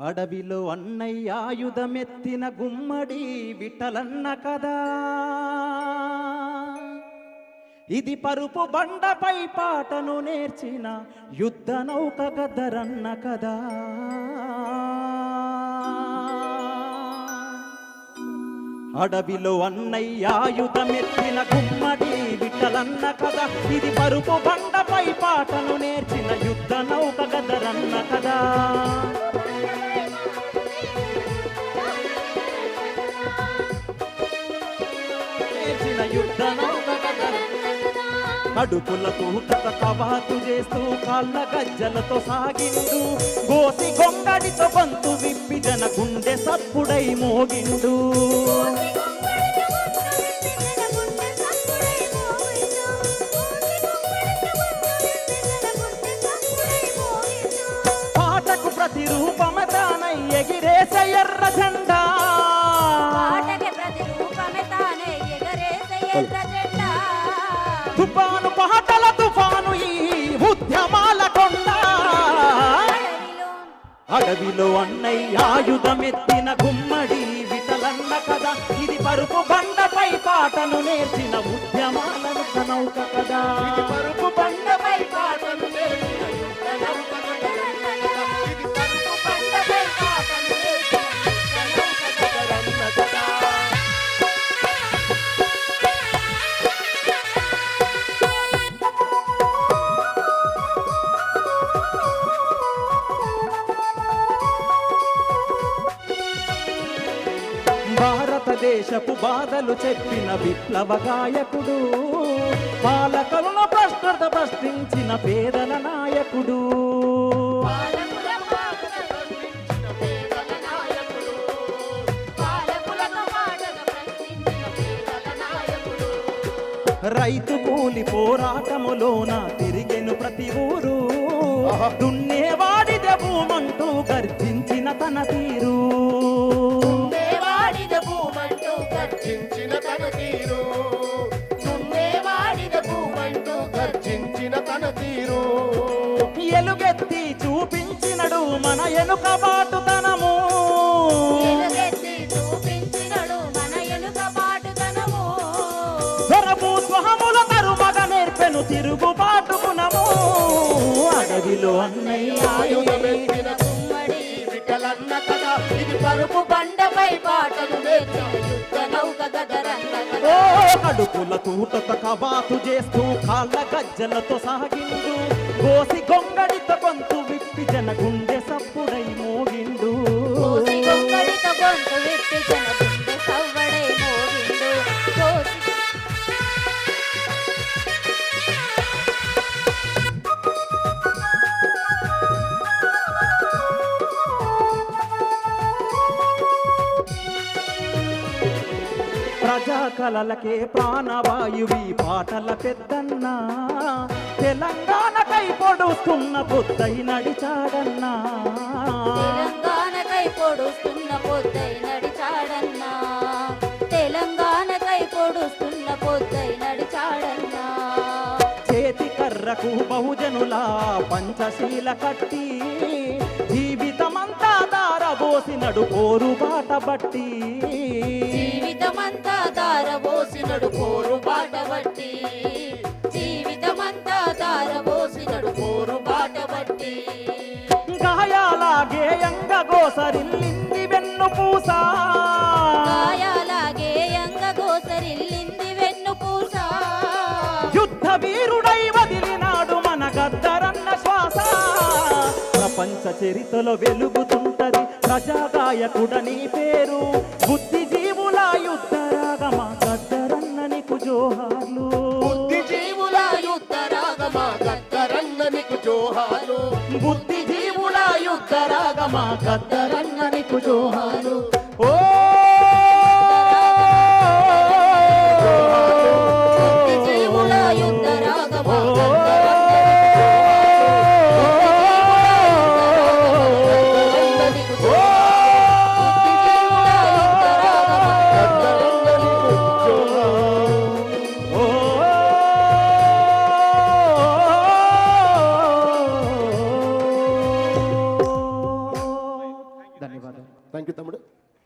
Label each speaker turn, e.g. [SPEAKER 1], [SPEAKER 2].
[SPEAKER 1] అడవిలో అన్నయ్యాయుధమెత్తిన గుమ్మడి విటలన్న కదా ఇది పరుపు బండపై పాటను నేర్చిన యుద్ధ నౌక గద్దరన్న కదా అడవిలో అన్నయ్యాయుధమెత్తిన గుమ్మడి విటలన్న కదా ఇది పరుపు బండపై పాటను నేర్చిన యుద్ధ నౌక గదరన్న కదా కడుపులతో కథ కవాతు చేస్తూ కాళ్ళ గజ్జలతో సాగిండు. గోసి గొంగడితో గొంతు విప్పి జన గుండె సప్పుడై మోగిండు. తుఫాను పాటల తుఫాను ఈ ఉద్యమాల కొండ. అడవిలో. అన్నయ్య ఆయుధమెత్తిన గుమ్మడి విటలన్న కదా ఇది పరుపు బండపై పాటను నేర్చిన ఉద్యమాలను నౌక కదా
[SPEAKER 2] ఇది పరుపు
[SPEAKER 1] భారతదేశపు బాధలు చెప్పిన విప్లవ గాయకుడు పాలకులను ప్రశ్నత ప్రశ్నించిన పేదల నాయకుడు. రైతు కూలి పోరాటములోన తిరిగెను ప్రతి ఊరు. దున్నేవాడిద భూమంటూ గర్జించిన తన తీరు.
[SPEAKER 2] తీరు. దున్నేవాడిద భూమంటూ గర్జించిన తన తీరు.
[SPEAKER 1] ఎలుగెత్తి చూపించినడు మన ఎనుక బాటుతనము.
[SPEAKER 2] ఎలుగెత్తి చూపించినడు మన ఎలుక బాటుతనము.
[SPEAKER 1] దొరపు స్వహముల తరుమగ నేర్పెను తిరుగుబాటు గుణము అడవిలో అన్నయ్య
[SPEAKER 2] ఆయుధమెత్తిన గుమ్మడి విఠలన్న కదా ఇది పరుపు బండపై పాటలు యుద్ధ నౌక గదరన్న
[SPEAKER 1] ఓ
[SPEAKER 2] అడుగుల
[SPEAKER 1] కడుపుల తూటత కబాతు చేస్తూ కాళ్ళ గజ్జలతో సాగిండు. కోసి గొంగడిత గొంతు విప్పి జన గుండె సప్పుడై మోగిండు.
[SPEAKER 2] కోసి గొంగడితో గొంతు విప్పి జన
[SPEAKER 1] ప్రజా కలలకే ప్రాణవాయువి పాటల పెద్దన్న. తెలంగాణకై పొడుస్తున్న పొద్దై నడిచాడన్నా.
[SPEAKER 2] తెలంగాణకై పొడుస్తున్న పొద్దై నడిచాడన్నా. తెలంగాణకై పొడుస్తున్న పొద్దై నడిచాడన్నా.
[SPEAKER 1] చేతి కర్రకు బహుజనుల పంచశీల కట్టి జీవితమంతా దారబోసినడు పోరు బాట బట్టి.
[SPEAKER 2] జీవితమంతా దారబోసినడు పోరు బాట బట్టి. జీవితమంతా దారబోసినడు పోరు బాట బట్టి.
[SPEAKER 1] గాయాల గేయంగ గోసరిల్లింది వెన్ను పూస.
[SPEAKER 2] గాయాలాగే ఎంగ గోసరిల్లింది వెన్ను పూస.
[SPEAKER 1] యుద్ధ వీరుడై వదిలినాడు మన గద్దరన్న శ్వాస. ప్రపంచ చరిత్రలో వెలుగుతుంటది ప్రజాగాయకుడని పేరు బుద్ధిజీవుల యుద్ధ రాగమ గద్దరన్న నీకు జోహార్లు
[SPEAKER 2] బుద్ధిజీవుల యుద్ధ రాగమ గద్దరన్న నీకు జోహాలు
[SPEAKER 1] బుద్ధిజీవుల యుద్ధ రాగమ గద్దరన్న నీకు జోహార్లు ఓ